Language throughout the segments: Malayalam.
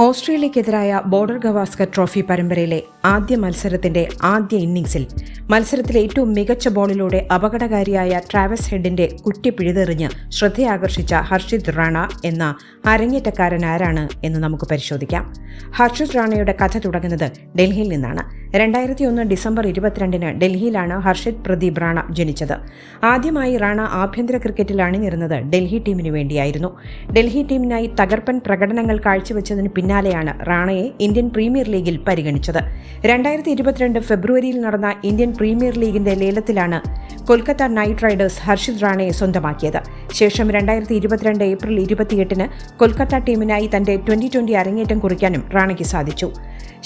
ഓസ്ട്രേലിയക്കെതിരായ ബോർഡർ ഗവാസ്കർ ട്രോഫി പരമ്പരയിലെ ആദ്യ മത്സരത്തിന്റെ ആദ്യ ഇന്നിംഗ്സിൽ മത്സരത്തിലെ ഏറ്റവും മികച്ച ബോളിലൂടെ അപകടകാരിയായ ട്രാവസ് ഹെഡിന്റെ കുറ്റി പിഴുതെറിഞ്ഞ് ശ്രദ്ധയാകർഷിച്ച ഹർഷിത് റാണ എന്ന അരങ്ങേറ്റക്കാരൻ ആരാണ് എന്ന് നമുക്ക് പരിശോധിക്കാം. ഹർഷിത് റാണയുടെ കഥ തുടങ്ങുന്നത് ഡൽഹിയിൽ നിന്നാണ്. രണ്ടായിരത്തി ഒന്ന് ഡിസംബർ ഇരുപത്തിരണ്ടിന് ഡൽഹിയിലാണ് ഹർഷിത് പ്രദീപ് റാണ ജനിച്ചത്. ആദ്യമായി റാണ ആഭ്യന്തര ക്രിക്കറ്റിൽ അണിനിരുന്നത് ഡൽഹി ടീമിനു വേണ്ടിയായിരുന്നു. ഡൽഹി ടീമിനായി തകർപ്പൻ പ്രകടനങ്ങൾ കാഴ്ചവെച്ചതിന് പിന്നാലെയാണ് റാണയെ ഇന്ത്യൻ പ്രീമിയർ ലീഗിൽ പരിഗണിച്ചത്. രണ്ടായിരത്തി ഇരുപത്തിരണ്ട് ഫെബ്രുവരിയിൽ നടന്ന ഇന്ത്യൻ പ്രീമിയർ ലീഗിന്റെ ലേലത്തിലാണ് കൊൽക്കത്ത നൈറ്റ് റൈഡേഴ്സ് ഹർഷിത് റാണയെ സ്വന്തമാക്കിയത്. ശേഷം രണ്ടായിരത്തി ഇരുപത്തിരണ്ട് ഏപ്രിൽ ഇരുപത്തിയെട്ടിന് കൊൽക്കത്ത ടീമിനായി തന്റെ ട്വന്റി ട്വന്റി അരങ്ങേറ്റം കുറിക്കാനും റാണയ്ക്ക് സാധിച്ചു.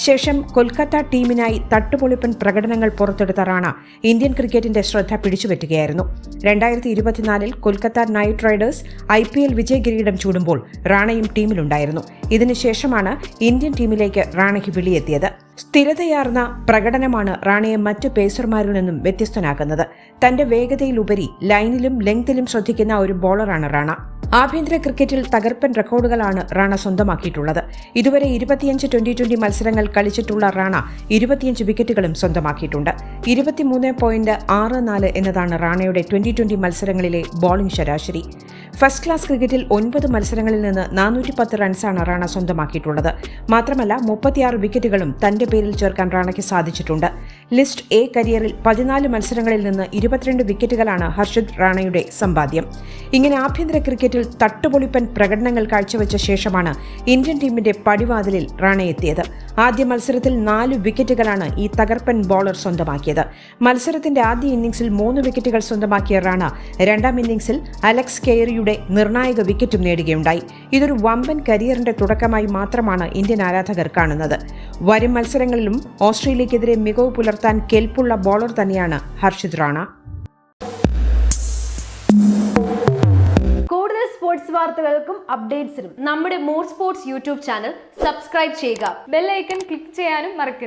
ശേഷം കൊൽക്കത്ത ടീമിനായി തട്ടുപൊളിപ്പൻ പ്രകടനങ്ങൾ പുറത്തെടുത്ത റാണ ഇന്ത്യൻ ക്രിക്കറ്റിന്റെ ശ്രദ്ധ പിടിച്ചുപറ്റുകയായിരുന്നു. രണ്ടായിരത്തി ഇരുപത്തിനാലിൽ Kolkata knight riders I P L വിജയകിരീടം ചൂടുമ്പോൾ റാണയും ടീമിലുണ്ടായിരുന്നു. ഇതിനുശേഷമാണ് ഇന്ത്യൻ ടീമിലേക്ക് റാണയ്ക്ക് വിളിയെത്തിയത്. സ്ഥിരതയാർന്ന പ്രകടനമാണ് റാണയെ മറ്റ് പേസർമാരിൽ നിന്നും വ്യത്യസ്തനാക്കുന്നത്. തന്റെ വേഗതയിലുപരി ലൈനിലും ലെങ്തിലും ശ്രദ്ധിക്കുന്ന ഒരു ബോളറാണ് റാണ. ആഭ്യന്തര ക്രിക്കറ്റിൽ തകർപ്പൻ റെക്കോർഡുകളാണ് റാണ സ്വന്തമാക്കിയിട്ടുള്ളത്. ഇതുവരെ ഇരുപത്തിയഞ്ച് ട്വന്റി ട്വന്റി മത്സരങ്ങൾ കളിച്ചിട്ടുള്ള റാണ ഇരുപത്തിയഞ്ച് വിക്കറ്റുകളും സ്വന്തമാക്കിയിട്ടുണ്ട്. ഇരുപത്തിമൂന്ന് പോയിന്റ് ആറ് നാല് എന്നതാണ് റാണയുടെ ട്വന്റി ട്വന്റി മത്സരങ്ങളിലെ ബോളിംഗ് ശരാശരി. ഫസ്റ്റ് ക്ലാസ് ക്രിക്കറ്റിൽ ഒൻപത് മത്സരങ്ങളിൽ നിന്ന് നാനൂറ്റി പത്ത് റൺസാണ് റാണ സ്വന്തമാക്കിയിട്ടുള്ളത്. മാത്രമല്ല മുപ്പത്തിയാറ് വിക്കറ്റുകളും തന്റെ പേരിൽ ചേർക്കാൻ റാണയ്ക്ക് സാധിച്ചിട്ടുണ്ട്. ലിസ്റ്റ് എ കരിയറിൽ പതിനാല് മത്സരങ്ങളിൽ നിന്ന് ഇരുപത്തിരണ്ട് വിക്കറ്റുകളാണ് ഹർഷിത് റാണയുടെ സമ്പാദ്യം. ഇങ്ങനെ ആഭ്യന്തര ക്രിക്കറ്റിൽ തട്ടുപൊളിപ്പൻ പ്രകടനങ്ങൾ കാഴ്ചവെച്ച ശേഷമാണ് ഇന്ത്യൻ ടീമിന്റെ പടിവാതിലിൽ റാണ എത്തിയത്. ആദ്യ മത്സരത്തിൽ നാല് വിക്കറ്റുകളാണ് ഈ തകർപ്പൻ ബോളർ സ്വന്തമാക്കിയത്. മത്സരത്തിന്റെ ആദ്യ ഇന്നിംഗ്സിൽ മൂന്ന് വിക്കറ്റുകൾ സ്വന്തമാക്കിയ റാണ രണ്ടാം ഇന്നിംഗ്സിൽ അലക്സ് കെയറിയുടെ നിർണായക വിക്കറ്റും നേടുകയുണ്ടായി. ഇതൊരു വമ്പൻ കരിയറിന്റെ തുടക്കമായി മാത്രമാണ് ഇന്ത്യൻ ആരാധകർ കാണുന്നത്. വരും മത്സരങ്ങളിലും ഓസ്ട്രേലിയക്കെതിരെ മികവ് പുലർത്താൻ കെൽപ്പുള്ള ബോളർ തന്നെയാണ് ഹർഷിത് റാണ. കൂടുതൽ സ്പോർട്സ് വാർത്തകൾക്കും അപ്ഡേറ്റ്സിനും നമ്മുടെ more sports YouTube channel subscribe ചെയ്യുക. ബെല്ലൈക്കൺ ക്ലിക്ക് ചെയ്യാനും മറക്കരുത്.